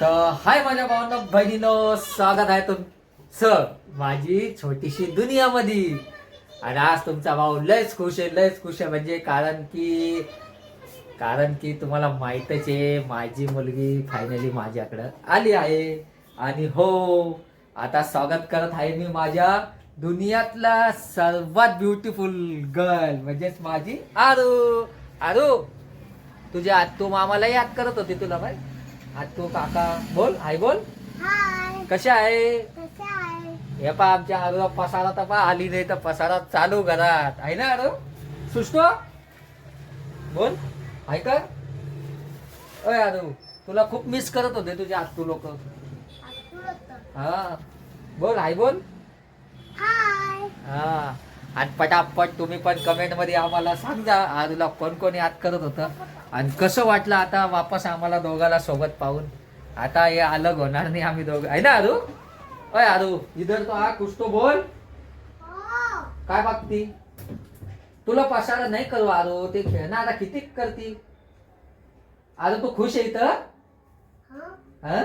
तर हाय माझ्या भावांनो बहिणीनो स्वागत आहे तुम सर माझी छोटीशी दुनियामध्ये आणि आज तुमचा भाऊ लयच खुश आहे लयच खुश आहे. म्हणजे कारण की कारण की तुम्हाला माहीतच आहे माझी मुलगी फायनली माझ्याकडं आली आहे. आणि हो आता स्वागत करत आहे मी माझ्या दुनियातला सर्वात ब्युटिफुल गर्ल म्हणजेच माझी आरू. आरू तुझ्या तू मामाला याद करत होती तुला भाई आत्तू काका. बोल हाय बोल. हाय. कशा आहे? कसे आहे? हे पा आमच्या आरूला पसारा तर पा आली नाही तर पसारा चालू घरात. आहे ना आरू सुष्टो? बोल ऐक. अय आरू तुला खूप मिस करत होते तुझे आत्तू लोक. हा. बोल हाय बोल. हाय. हा. आणि पटापट तुम्ही पण कमेंटमध्ये आम्हाला सांगा आरूला कोण कोण याद करत होतं. आणि कसं वाटलं आता वापस आम्हाला दोघाला सोबत पाहून? आता हे अलग होणार नाही आम्ही दोघं. आहे ना आरू अय आरू इधर तो हा कुछ तो बोल. काय बघती? तुला पसारा नाही करू आरू ते खेळणं आता किती करती? आरू तू खुश आहे इथं? हा?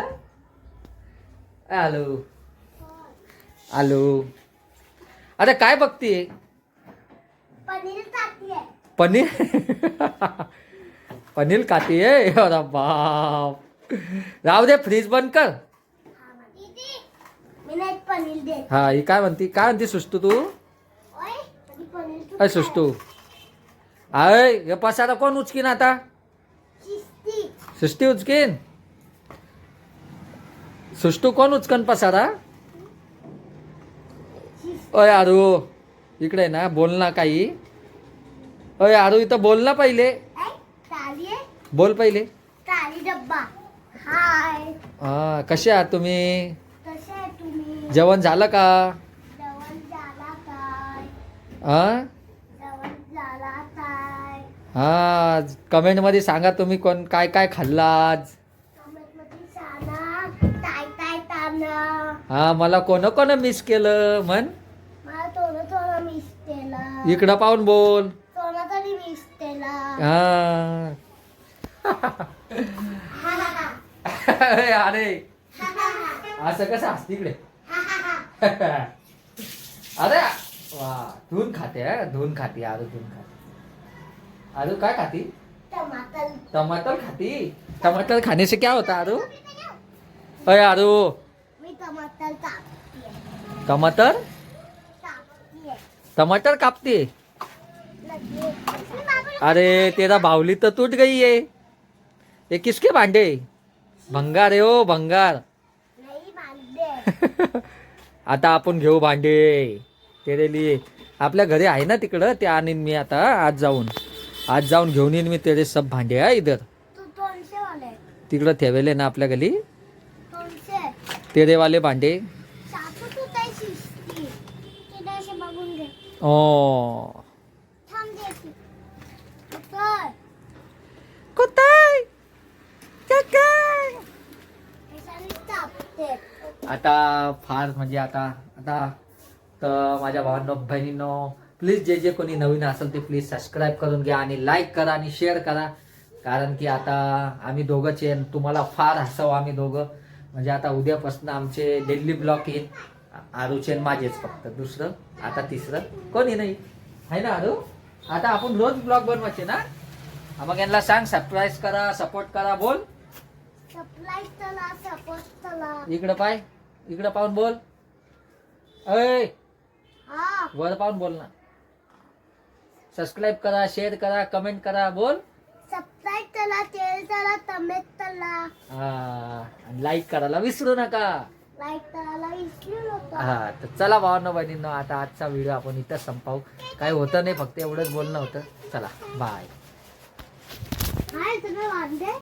आलो. आलो. अरे काय बघती? पनीर पनीर? आहे अरे बाप. राहू दे फ्रीज बंद कर. हा ही काय म्हणती? काय म्हणती सुस्तू तू? अय सुस्तू अय पसारा कोण उचकीन आता? सुस्ती उचकीन? सुस्तू कोण उचकन पसारा? अय आरू. इकडे ना बोल ना काही. अय आरू इथं बोल ना पहिले. बोल पहिले. टाली डब्बा. हाय. हा कसे आहात तुम्ही? जेवण झालं का? हा हा कमेंटमध्ये सांगा तुम्ही कोण काय काय खाल्लं आज? हा मला कोण कोण मिस केलं म्हण? इकडं पाहून बोल. हा. अरे असं कसं असते इकडे अरे वा धून खाते धुन खाते आरू धुन खाते. आरू काय खाती? टमाटर खाती. टमाटर खाने से क्या होता आरू अय आरू टमाटर? कापते टमाटर कापते. अरे तेरा बावली तो टूट गई है ये किसके भांडे? भंगार आहे हो भंगार. आता आपण घेऊ भांडे. तेरे लिए. आपल्या घरी आहे ना तिकडं? ते आणीन मी आता आज जाऊन. आज जाऊन घेऊन येईन मी तेरे सब भांडे हा इधर. तू तिकडं ठेवले ना आपल्या घरी. दोनशे तेरे वाले भांडे तू ओ आता फार म्हणजे आता आता तर माझ्या भावांनो बहिणींनो प्लीज जे जे कोणी नवीन असेल ते प्लीज सबस्क्राईब करून घ्या आणि लाईक करा आणि शेअर करा. कारण की आता आम्ही दोघंच आहे तुम्हाला फार हसावं आम्ही दोघं. म्हणजे आता उद्यापासून आमचे डेली ब्लॉक येईल. आरूचे माझेच फक्त. दुसरं आता तिसरं कोणी नाही. आहे ना आरू? आता आपण रोज ब्लॉग बनवायचे ना? मग यांना सांग सरप्राईज करा सपोर्ट करा बोल. इकडं पाय. इकडं पाहून बोल. अय हा. वर पाहून बोल ना. सबस्क्राईब करा शेअर करा कमेंट करा बोल. सप्लाय चला तेल चला टमेट चला हा लाईक करायला विसरू नका. लाईक करायला विसरू नका. हा तर चला भावांनो बहिणींनो आता आजचा व्हिडिओ आपण इथं संपावू. काय होतं नाही फक्त एवढंच बोलणं होतं. चला बाय हाय तुम्ही वांदे?